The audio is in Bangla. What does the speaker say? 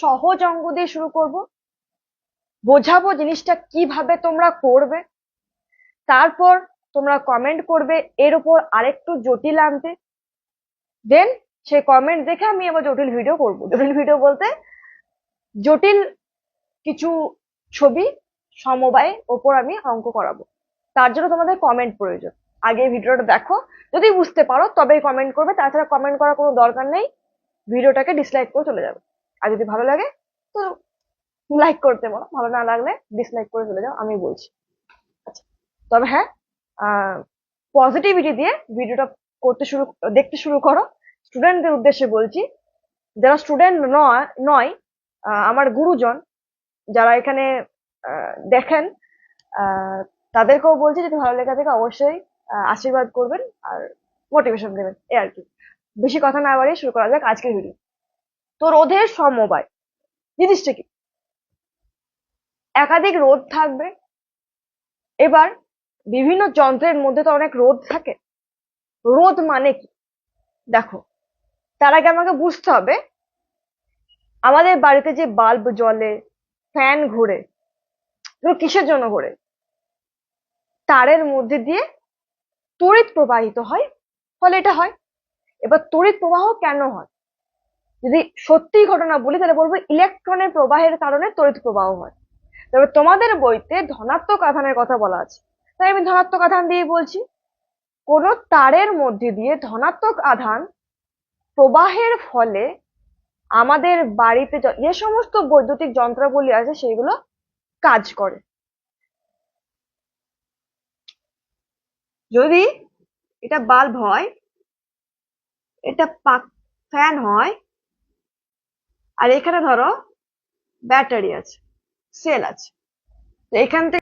সহজ অঙ্ক দিয়ে শুরু করব। বোঝাবো জিনিসটা কীভাবে তোমরা করবে। তারপর তোমরা কমেন্ট করবে, এর উপর আরেকটু জটিল আনতে। দেন সেই কমেন্ট দেখে আমি আবার জটিল ভিডিও করব। জটিল ভিডিও বলতে জটিল কিছু ছবি সমবায় ওপর আমি অঙ্ক করাবো। তার জন্য তোমাদের কমেন্ট প্রয়োজন। আগে ভিডিওটা দেখো। যদি বুঝতে পারো তবেই কমেন্ট করবে। তাছাড়া কমেন্ট করার কোনো দরকার নেই। ভিডিওটাকে ডিসলাইক করে চলে যাবে। আর যদি ভালো লাগে, তো লাইক করতে বলো ভালো না লাগলে ডিসলাইক করে চলে যাও আমি বলছি। আচ্ছা তবে হ্যাঁ পজিটিভিটি দিয়ে ভিডিওটা করতে শুরু, দেখতে শুরু করো। স্টুডেন্টদের উদ্দেশ্যে বলছি, যারা স্টুডেন্ট নয় নয় আমার গুরুজন, যারা এখানে দেখেন তাদেরকেও বলছি, যদি ভালো লেখা থাকে অবশ্যই আশীর্বাদ করবেন আর মোটিভেশন দেবেন। এ আর কি। বেশি কথা না বাড়িয়ে শুরু করা যাক আজকের ভিডিও তো রোধের সমবায়। জিনিসটা কি? একাধিক রোধ থাকবে। এবার বিভিন্ন যন্ত্রের মধ্যে তো অনেক রোধ থাকে। রোধ মানে কি? দেখো, তার আগে আমাকে বুঝতে হবে, আমাদের বাড়িতে যে বাল্ব জ্বলে, ফ্যান ঘোরে কিসের জন্য ঘোরে? তারের মধ্যে দিয়ে তড়িৎ প্রবাহিত হয়। ফলে এটা হয়। এবার তড়িৎ প্রবাহ কেন হয়? যদি সত্যি ঘটনা বলি, তাহলে বলব ইলেকট্রনের প্রবাহের কারণে তড়িৎ প্রবাহ হয়। তবে তোমাদের বইতে ধনাত্মক আধানের কথা বলা আছে। তাই আমি ধনাত্মক আধান দিয়ে বলছি। কোন তারের মধ্যে দিয়ে ধনাত্মক আধান প্রবাহের ফলে আমাদের বাড়িতে যে সমস্ত বৈদ্যুতিক যন্ত্রাবলী আছে সেগুলো কাজ করে। যদি এটা বাল্ব হয়, এটা ফ্যান হয় আর এখানে ধরো ব্যাটারি আছে সেল আছে। তো এখান থেকে